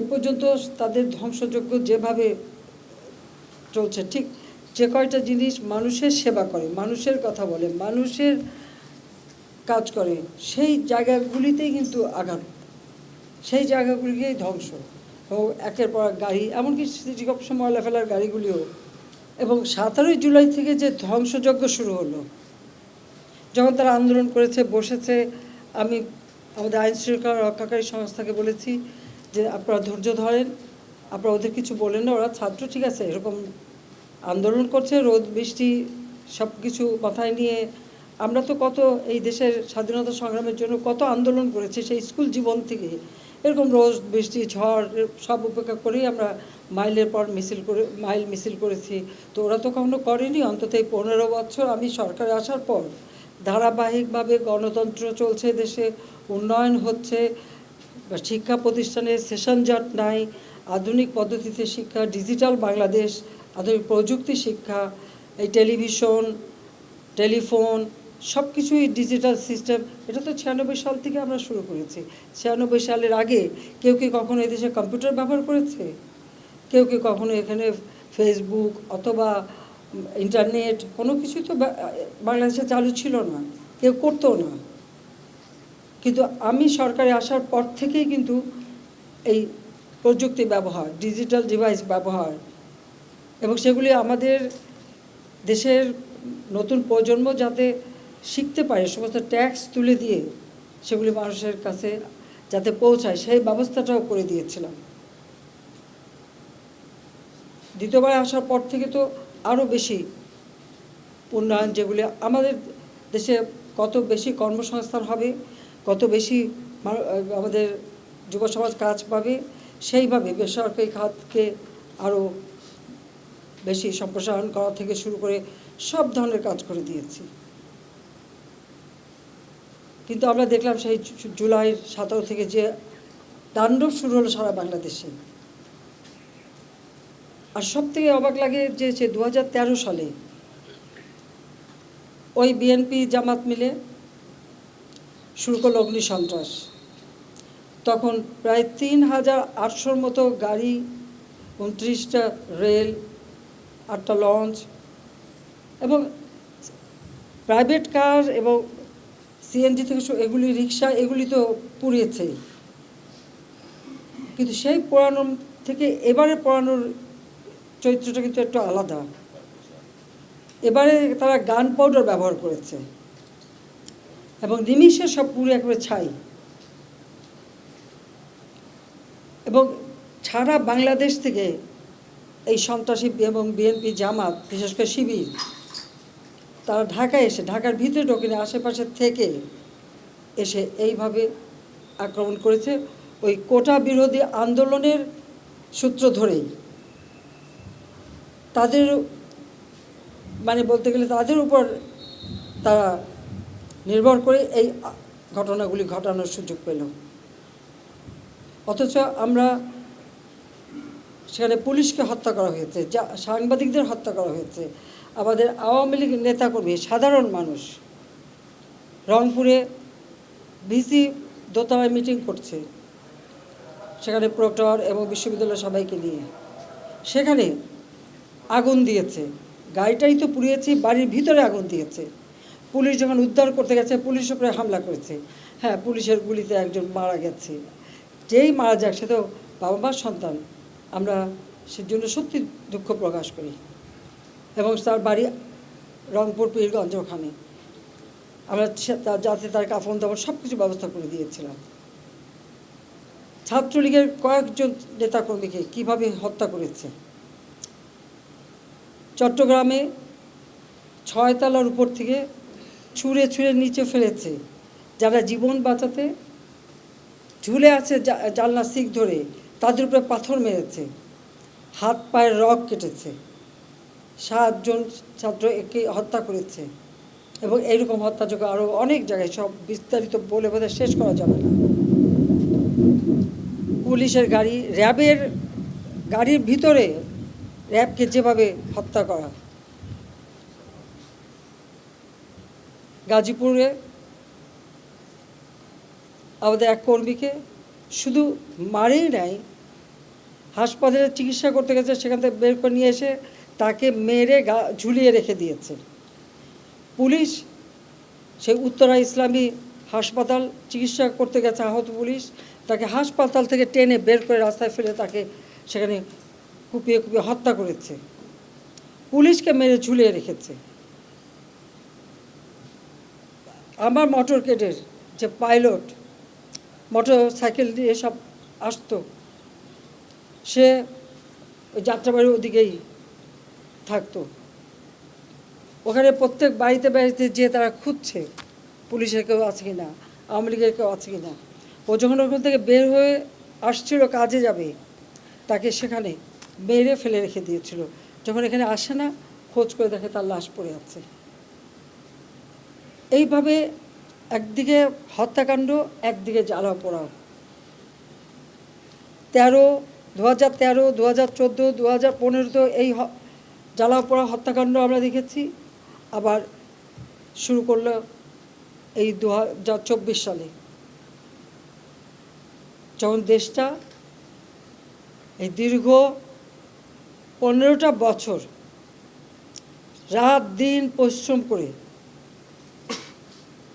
এ পর্যন্ত তাদের ধ্বংসযজ্ঞ যেভাবে চলছে, ঠিক যে কয়টা জিনিস মানুষের সেবা করে, মানুষের কথা বলে, মানুষের কাজ করে, সেই জায়গাগুলিতেই কিন্তু আঘাত, সেই জায়গাগুলিকেই ধ্বংস। ও একের পর গাড়ি, এমনকি সিটি কর্পোরেশন ময়লা ফেলার গাড়িগুলিও। এবং সতেরোই জুলাই থেকে যে ধ্বংসযজ্ঞ শুরু হলো, যখন তারা আন্দোলন করেছে, বসেছে, আমি আমাদের আইন শৃঙ্খলা রক্ষাকারী সংস্থাকে বলেছি যে আপনারা ধৈর্য ধরেন, আপনারা ওদের কিছু বলেন না, ওরা ছাত্র, ঠিক আছে, এরকম আন্দোলন করছে, রোদ, বৃষ্টি সব কিছু মাথায় নিয়ে। আমরা তো কত এই দেশের স্বাধীনতা সংগ্রামের জন্য কত আন্দোলন করেছি, সেই স্কুল জীবন থেকে। এরকম রোদ, বৃষ্টি, ঝড় সব উপেক্ষা করেই আমরা মাইলের পর মিছিল করে, মাইল মিছিল করেছি। তো ওরা তো কখনো করেনি, অন্তত এই পনেরো বছর আমি সরকারে আসার পর। ধারাবাহিকভাবে গণতন্ত্র চলছে দেশে, উন্নয়ন হচ্ছে। শিক্ষা প্রতিষ্ঠানে সেশন জট নাই, আধুনিক পদ্ধতিতে শিক্ষা, ডিজিটাল বাংলাদেশ, আধুনিক প্রযুক্তি শিক্ষা, এই টেলিভিশন, টেলিফোন সব কিছুই ডিজিটাল সিস্টেম। এটা তো ছিয়ানব্বই সাল থেকে আমরা শুরু করেছি। ছিয়ানব্বই সালের আগে কেউ কি কখনো এদেশে কম্পিউটার ব্যবহার করেছে? কেউ কি কখনো এখানে ফেসবুক অথবা ইন্টারনেট কোনো কিছুই তো বাংলাদেশে চালু ছিল না। কেউ করতো না। কিন্তু আমি সরকারে আসার পর থেকেই কিন্তু এই প্রযুক্তি ব্যবহার ডিজিটাল ডিভাইস ব্যবহার এবং সেগুলি আমাদের দেশের নতুন প্রজন্ম যাতে শিখতে পারে, সমস্ত ট্যাক্স তুলে দিয়ে সেগুলি মানুষের কাছে যাতে পৌঁছায়, সেই ব্যবস্থাটাও করে দিয়েছিলাম। দ্বিতীয়বার আসার পর থেকে তো আরও বেশি উন্নয়ন যেগুলি আমাদের দেশে কত বেশি কর্মসংস্থান হবে কত বেশি আমাদের যুব সমাজ কাজ পাবে, সেইভাবে বেসরকারি খাতকে আরও বেশি সম্প্রসারণ করা থেকে শুরু করে সব ধরনের কাজ করে দিয়েছি। কিন্তু আমরা দেখলাম সেই জুলাইয়ের সতেরো থেকে যে তাণ্ডব শুরু হলো সারা বাংলাদেশে। আর সব থেকে অবাক লাগে যে সে দু হাজার তেরো সালে ওই বিএনপি জামাত মিলে শুরু করল অগ্নি সন্ত্রাস। তখন প্রায় তিন হাজার আটশোর মতো গাড়ি, উনত্রিশটা রেল, আটটা লঞ্চ এবং প্রাইভেট কার এবং সিএনজি থেকে এগুলি রিক্সা, এগুলি তো পুড়িয়েছে। কিন্তু সেই পোড়ানোর থেকে এবারে পোড়ানোর চরিত্রটা কিন্তু একটু আলাদা। এবারে তারা গান পাউডার ব্যবহার করেছে। এবং নিমিষে সব পুরো একেবারে ছাই। এবং সারা বাংলাদেশ থেকে এই সন্ত্রাসী এবং বিএনপি জামাত, বিশেষ করে শিবির, তারা ঢাকায় এসে, ঢাকার ভিতরে ঢোকেনি আশেপাশে থেকে এসে এইভাবে আক্রমণ করেছে। ওই কোটা বিরোধী আন্দোলনের সূত্র ধরেই। তাদের মানে বলতে গেলে তাদের উপর তারা নির্ভর করে এই ঘটনাগুলি ঘটানোর সুযোগ পেল। অথচ আমরা সেখানে পুলিশকে হত্যা করা হয়েছে, যা সাংবাদিকদের হত্যা করা হয়েছে। আমাদের আওয়ামী লীগ নেতাকর্মী, সাধারণ মানুষ রংপুরে ভিসি দোতলায় মিটিং করছে, সেখানে প্রক্টর এবং বিশ্ববিদ্যালয় সবাইকে নিয়ে। সেখানে আগুন দিয়েছে। গাড়িটাই তো পুড়িয়েছে, বাড়ির ভিতরে আগুন দিয়েছে। পুলিশ যখন উদ্ধার করতে গেছে, পুলিশ উপরে হামলা করেছে। হ্যাঁ পুলিশের গুলিতে একজন মারা গেছে। যেই মারা যাক, সে তো বাবা মার সন্তান। আমরা সেজন্য সত্যি দুঃখ প্রকাশ করি। এবং তার বাড়ি রংপুর, পীরগঞ্জ ওখানে। আমরা সে- তা- যাতে তার কাফন দাফন সব কিছু ব্যবস্থা করে দিয়েছিলাম। ছাত্রলীগের কয়েকজন নেতাকর্মীকে কীভাবে হত্যা করেছে? চট্টগ্রামে ছয়তলার উপর থেকে ছুঁড়ে ছুঁড়ে নিচে ফেলেছে। যারা জীবন বাঁচাতে ঝুলে আছে জা- জানলা শিক ধরে, তাদের উপরে পাথর মেরেছে। হাত পায়ের রগ কেটেছে। সাতজন ছাত্র একে হত্যা করেছে এবং এইরকম হত্যাযোগ্য আরও অনেক জায়গায়, সব বিস্তারিত বলে বোধহয় শেষ করা যাবে না। পুলিশের গাড়ি, র্যাবের গাড়ির ভিতরে র্যাবকে যেভাবে হত্যা করা গাজীপুরে আমাদের এক কর্মীকে শুধু মারেই নাই, হাসপাতালে চিকিৎসা করতে গেছে, সেখান থেকে বের করে নিয়ে এসে তাকে মেরে গা, ঝুলিয়ে রেখে দিয়েছে। পুলিশ, সেই উত্তরা ইসলামী হাসপাতাল চিকিৎসা করতে গেছে, আহত পুলিশ, তাকে হাসপাতাল থেকে টেনে বের করে রাস্তায় ফেলে তাকে সেখানে কুপিয়ে কুপিয়ে হত্যা করেছে। পুলিশকে মেরে ঝুলিয়ে রেখেছে। আমার মোটর কেটের যে পাইলট মোটর সাইকেল দিয়ে সব আসতো। সে যাত্রাবাড়ির ওদিকেই থাকতো। ওখানে প্রত্যেক বাড়িতে বাড়িতে যে তারা খুঁজছে, পুলিশের কেউ আছে কি না আওয়ামী লীগের কেউ আছে কি না ও যখন ওখান থেকে বের হয়ে আসছিল কাজে যাবে, তাকে সেখানে মেরে ফেলে রেখে দিয়েছিল। যখন এখানে আসে না, খোঁজ করে দেখে তার লাশ পড়ে আছে। এইভাবে একদিকে হত্যাকাণ্ড, একদিকে জ্বালা পোড়াও। তেরো দু হাজার তেরো দু হাজার চোদ্দ দু হাজার পনেরোতে এই জ্বালা পোড়া হত্যাকাণ্ড আমরা দেখেছি। আবার শুরু করল এই দু হাজার চব্বিশ সালে। যখন দেশটা এই দীর্ঘ পনেরোটা বছর রাত দিন পরিশ্রম করে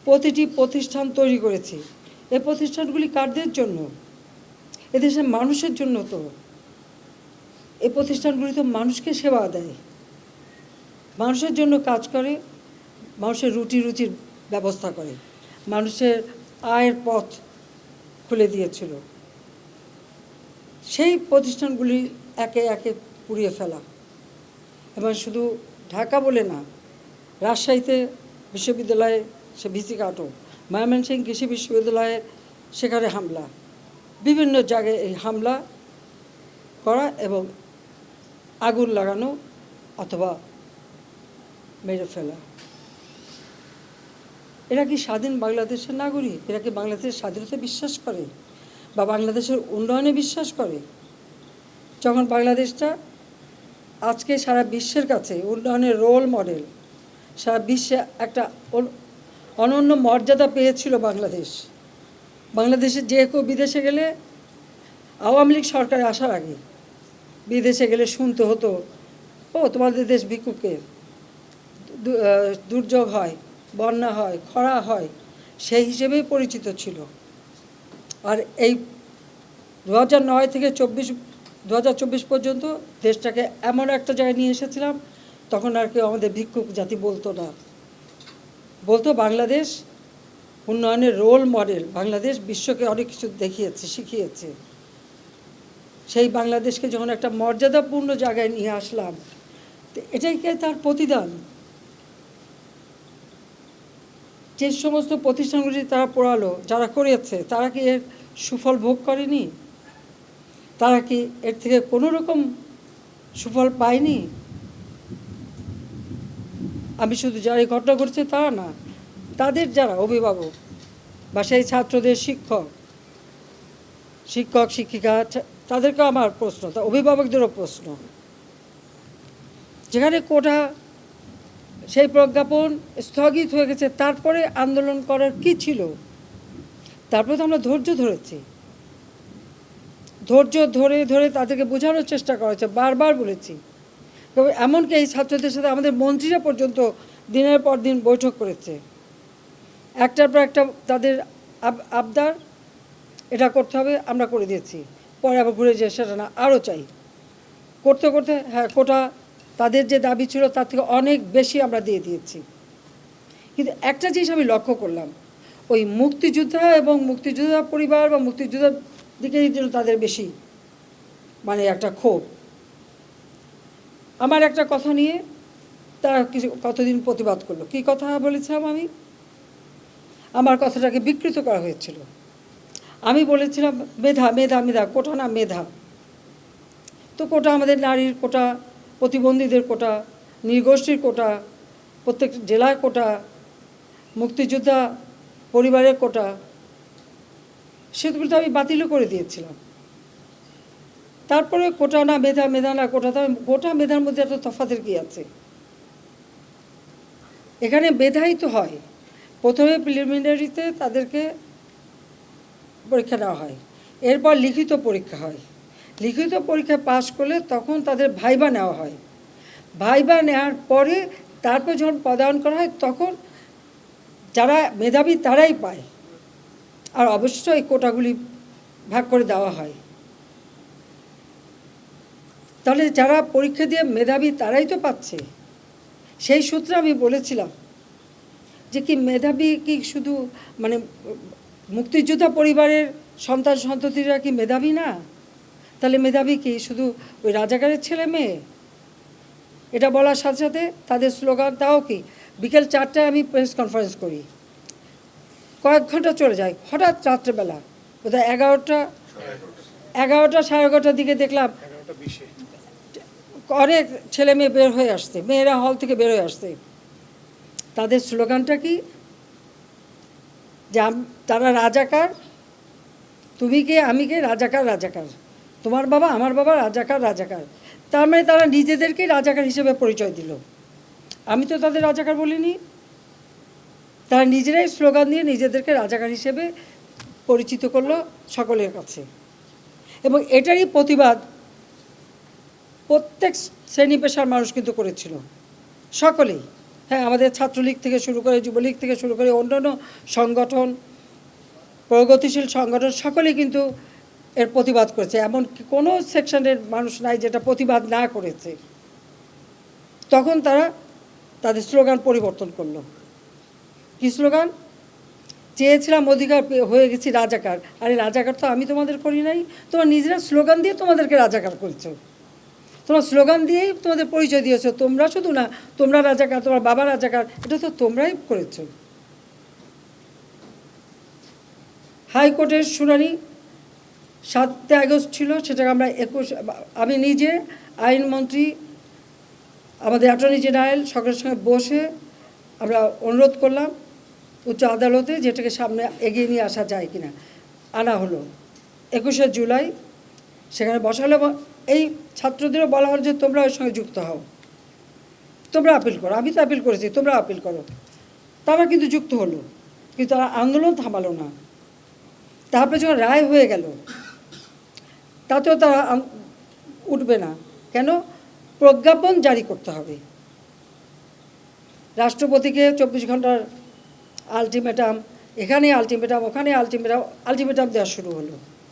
প্রতিটি প্রতিষ্ঠান তৈরি করেছি। এই প্রতিষ্ঠানগুলি কারদের জন্য? এদেশের মানুষের জন্য তো। এই প্রতিষ্ঠানগুলি তো মানুষকে সেবা দেয়। মানুষের জন্য কাজ করে, মানুষের রুটি রুচির ব্যবস্থা করে। মানুষের আয়ের পথ খুলে দিয়েছিল। সেই প্রতিষ্ঠানগুলি একে একে পুড়িয়ে ফেলা। এবং শুধু ঢাকা বলে না, রাজশাহীতে বিশ্ববিদ্যালয়ে সে ভিসি কাটো ময়মনসিংহ কৃষি বিশ্ববিদ্যালয়ে সেখানে হামলা। বিভিন্ন জায়গায় এই হামলা করা এবং আগুন লাগানো অথবা মেরে ফেলা। এরা কি স্বাধীন বাংলাদেশের নাগরিক? এরা কি বাংলাদেশের স্বাধীনতা বিশ্বাস করে? বা বাংলাদেশের উন্নয়নে বিশ্বাস করে? যখন বাংলাদেশটা আজকে সারা বিশ্বের কাছে উন্নয়নের রোল মডেল সারা বিশ্বে একটা অনন্য মর্যাদা পেয়েছিল বাংলাদেশ। বাংলাদেশে যে কেউ বিদেশে গেলে আওয়ামী লীগ সরকারে আসার আগে বিদেশে গেলে শুনতে হতো, ও, তোমাদের দেশ ভিক্ষুকের দুর্যোগ হয়, বন্যা হয়, খরা হয়। সেই হিসেবেই পরিচিত ছিল। আর এই দু নয় থেকে চব্বিশ, দু পর্যন্ত দেশটাকে এমন একটা জায়গায় নিয়ে এসেছিলাম, তখন আর কেউ আমাদের ভিক্ষুক জাতি বলতো না। বলতো বাংলাদেশ উন্নয়নের রোল মডেল বাংলাদেশ বিশ্বকে অনেক কিছু দেখিয়েছে, শিখিয়েছে। সেই বাংলাদেশকে যখন একটা মর্যাদাপূর্ণ জায়গায় নিয়ে আসলাম, তো এটাই তার প্রতিদান। যে সমস্ত প্রতিষ্ঠানগুলি তারা পড়ালো, যারা করেছে, তারা কি এর সুফল ভোগ করেনি? তারা কি এর থেকে কোনো রকম সুফল পায়নি? আমি শুধু যারা এই ঘটনা ঘটছে তা না, তাদের যারা অভিভাবক বা সেই ছাত্রদের শিক্ষক শিক্ষক, শিক্ষিকা তাদেরকেও আমার প্রশ্ন, তা অভিভাবকদেরও প্রশ্ন। যেখানে কোটা, সেই প্রজ্ঞাপন স্থগিত হয়ে গেছে, তারপরে আন্দোলন করার কি ছিল? তারপরে তো আমরা ধৈর্য ধরেছি। ধৈর্য ধরে ধরে তাদেরকে বোঝানোর চেষ্টা করা হয়েছে, বারবার বলেছি। এমনকি এই ছাত্রদের সাথে আমাদের মন্ত্রীরা পর্যন্ত দিনের পর দিন বৈঠক করেছে। একটার পর একটা তাদের আব- আবদার, এটা করতে হবে, আমরা করে দিয়েছি। পরে আবার ঘুরে যে সেটা না, আরও চাই। করতে করতে হ্যাঁ কোটা তাদের যে দাবি ছিল তার থেকে অনেক বেশি আমরা দিয়ে দিয়েছি। কিন্তু একটা জিনিস আমি লক্ষ্য করলাম, ওই মুক্তিযোদ্ধা এবং মুক্তিযোদ্ধা পরিবার বা মুক্তিযোদ্ধার দিকেই যেন তাদের বেশি মানে একটা ক্ষোভ। আমার একটা কথা নিয়ে তারা কিছু কতদিন প্রতিবাদ করল? কী কথা বলেছিলাম আমি? আমার কথাটাকে বিকৃত করা হয়েছিল। আমি বলেছিলাম, মেধা মেধা মেধা, কোটা না মেধা। তো কোটা আমাদের নারীর কোটা, প্রতিবন্ধীদের কোটা নৃগোষ্ঠীর কোটা, প্রত্যেক জেলার কোটা, মুক্তিযোদ্ধা পরিবারের কোটা, সেগুলো তো আমি বাতিলও করে দিয়েছিলাম। তারপরে কোটা না মেধা মেধা না কোটা তো গোটা মেধার মধ্যে এত তফাতের কি আছে? এখানে মেধাই তো হয়। প্রথমে প্রিলিমিনারিতে তাদেরকে পরীক্ষা নেওয়া হয়। এরপর লিখিত পরীক্ষা হয়। লিখিত পরীক্ষায় পাশ করলে তখন তাদের ভাইবা নেওয়া হয়। ভাইবা নেওয়ার পরে তারপর যখন পদায়ন করা হয়, তখন যারা মেধাবী তারাই পায়। আর অবশ্যই কোটাগুলি ভাগ করে দেওয়া হয়। তাহলে যারা পরীক্ষা দিয়ে মেধাবী তারাই তো পাচ্ছে। সেই সূত্রে আমি বলেছিলাম যে কি মেধাবী কি শুধু মানে মুক্তিযোদ্ধা পরিবারের সন্তান সন্ততিরা কি মেধাবী না? তাহলে মেধাবী কি শুধু ওই রাজাকারের ছেলে মেয়ে? এটা বলার সাথে সাথে তাদের স্লোগান তাও কি? বিকেল চারটায় আমি প্রেস কনফারেন্স করি। কয়েক ঘণ্টা চলে যায়। হঠাৎ রাত্রেবেলা বোধহয় এগারোটা এগারোটা সাড়ে এগারোটার দিকে দেখলাম অনেক ছেলে মেয়ে বের হয়ে আসছে, মেয়েরা হল থেকে বের হয়ে আসছে। তাদের স্লোগানটা কি? যে তারা রাজাকার, তুমি কে, আমি কে? রাজাকার রাজাকার। তোমার বাবা, আমার বাবা রাজাকার রাজাকার। তার মানে তারা নিজেদেরকেই রাজাকার হিসেবে পরিচয় দিল। আমি তো তাদের রাজাকার বলিনি। তারা নিজেরাই স্লোগান দিয়ে নিজেদেরকে রাজাকার হিসেবে পরিচিত করল সকলের কাছে। এবং এটারই প্রতিবাদ প্রত্যেক শ্রেণি পেশার মানুষ কিন্তু করেছিল। সকলেই। হ্যাঁ আমাদের ছাত্রলীগ থেকে শুরু করে, যুবলীগ থেকে শুরু করে, অন্যান্য সংগঠন, প্রগতিশীল সংগঠন, সকলেই কিন্তু এর প্রতিবাদ করেছে। এমন কোনো সেকশনের মানুষ নাই যেটা প্রতিবাদ না করেছে। তখন তারা তাদের স্লোগান পরিবর্তন করল। কি স্লোগান? চেয়েছিলাম অধিকার হয়ে গেছি রাজাকার। আরে রাজাকার তো আমি তোমাদের করি নাই। তোমরা নিজেরা স্লোগান দিয়ে তোমাদেরকে রাজাকার করেছ। তোমরা স্লোগান দিয়েই তোমাদের পরিচয় দিয়েছ। তোমরা শুধু না, তোমরা রাজাকার, তোমার বাবা রাজাকার, এটা তো তোমরাই করেছ। হাইকোর্টের শুনানি সাতটা আগস্ট ছিল, সেটাকে আমরা একুশ, আমি নিজে, আইনমন্ত্রী, আমাদের অ্যাটর্নি জেনারেল সকলের সঙ্গে বসে আমরা অনুরোধ করলাম উচ্চ আদালতে যেটাকে সামনে এগিয়ে নিয়ে আসা যায় কিনা। আনা হলো। একুশে জুলাই, সেখানে বসালে এই ছাত্রদেরও বলা হলো যে তোমরা ওর সঙ্গে যুক্ত হও। তোমরা আপিল করো। আমি তো আপিল করেছি, তোমরা আপিল করো। তারা কিন্তু যুক্ত হলো, কিন্তু তারা আন্দোলন থামালো না। তারপরে যখন রায় হয়ে গেল, তাতেও তারা উঠবে না। কেন? প্রজ্ঞাপন জারি করতে হবে। রাষ্ট্রপতিকে চব্বিশ ঘণ্টার আলটিমেটাম এখানে আলটিমেটাম ওখানে আলটিমেটাম আলটিমেটাম দেওয়া শুরু হলো।